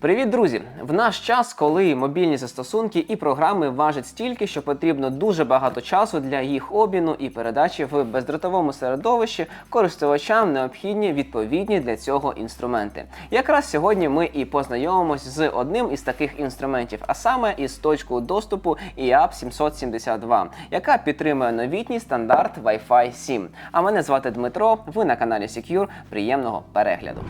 Привіт, друзі! В наш час, коли мобільні застосунки і програми важать стільки, що потрібно дуже багато часу для їх обміну і передачі в бездротовому середовищі, користувачам необхідні відповідні для цього інструменти. Якраз сьогодні ми і познайомимось з одним із таких інструментів, а саме із точкою доступу IAP 772, яка підтримує новітній стандарт Wi-Fi 7. А мене звати Дмитро. Ви на каналі Secure. Приємного перегляду.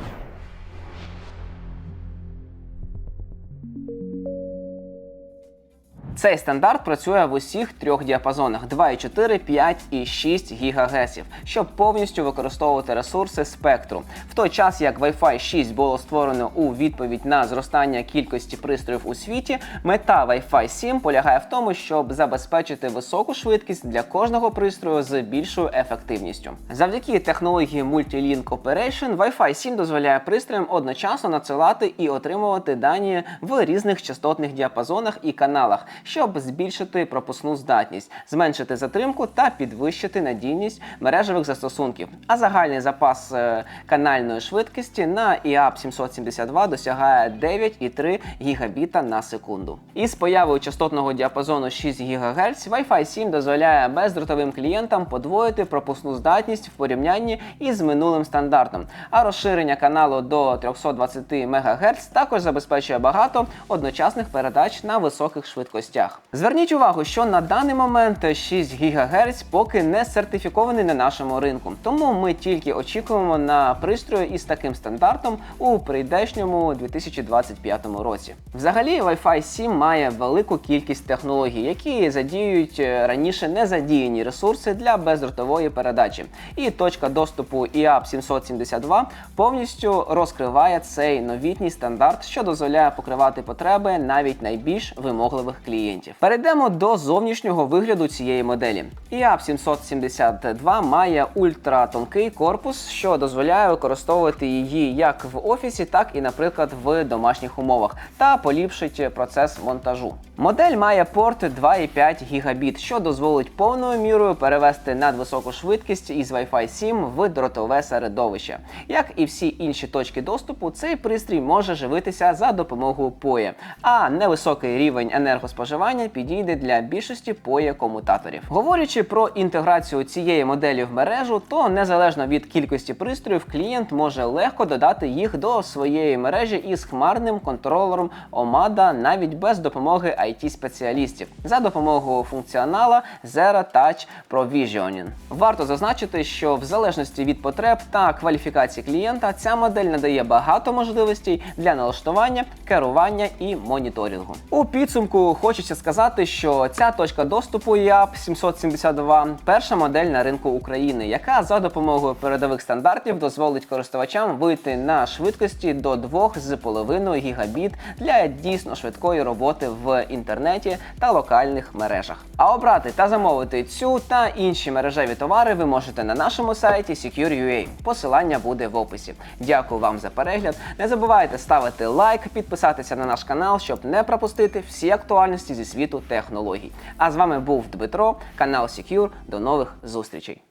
Цей стандарт працює в усіх трьох діапазонах 2,4, 5 і 6 ГГц, щоб повністю використовувати ресурси спектру. В той час як Wi-Fi 6 було створено у відповідь на зростання кількості пристроїв у світі, мета Wi-Fi 7 полягає в тому, щоб забезпечити високу швидкість для кожного пристрою з більшою ефективністю. Завдяки технології Multi-Link Operation Wi-Fi 7 дозволяє пристроям одночасно надсилати і отримувати дані в різних частотних діапазонах і каналах, щоб збільшити пропускну здатність, зменшити затримку та підвищити надійність мережевих застосунків. А загальний запас е, канальної швидкості на IAP 772 досягає 9,3 гігабіта на секунду. Із появою частотного діапазону 6 ГГц Wi-Fi 7 дозволяє бездротовим клієнтам подвоїти пропускну здатність в порівнянні із минулим стандартом. А розширення каналу до 320 МГц також забезпечує багато одночасних передач на високих швидкостях. Зверніть увагу, що на даний момент 6 ГГц поки не сертифікований на нашому ринку, тому ми тільки очікуємо на пристрої із таким стандартом у прийдешньому 2025 році. Взагалі, Wi-Fi 7 має велику кількість технологій, які задіюють е, раніше не задіяні ресурси для бездротової передачі. І точка доступу IAP 772 повністю розкриває цей новітній стандарт, що дозволяє покривати потреби навіть найбільш вимогливих клієнтів. Перейдемо до зовнішнього вигляду цієї моделі. IAP 772 має ультратонкий корпус, що дозволяє використовувати її як в офісі, так і, наприклад, в домашніх умовах, та поліпшить процес монтажу. Модель має порт 2,5 гігабіт, що дозволить повною мірою перевести надвисоку швидкість із Wi-Fi 7 в дротове середовище. Як і всі інші точки доступу, цей пристрій може живитися за допомогою POE, а невисокий рівень енергоспоживання підійде для більшості POE комутаторів. Говорячи про інтеграцію цієї моделі в мережу, то незалежно від кількості пристроїв, клієнт може легко додати їх до своєї мережі із хмарним контролером OMADA навіть без допомоги IT-спеціалістів за допомогою функціонала Zero Touch Provisioning. Варто зазначити, що в залежності від потреб та кваліфікації клієнта ця модель надає багато можливостей для налаштування, керування і моніторингу. У підсумку хочеться сказати, що ця точка доступу IAP 772 перша модель на ринку України, яка за допомогою передових стандартів дозволить користувачам вийти на швидкості до 2,5 гігабіт для дійсно швидкої роботи в інтернеті та локальних мережах. А обрати та замовити цю та інші мережеві товари ви можете на нашому сайті Secure.ua. Посилання буде в описі. Дякую вам за перегляд. Не забувайте ставити лайк, підписатися на наш канал, щоб не пропустити всі актуальності зі світу технологій. А з вами був Дмитро, канал Secure. До нових зустрічей.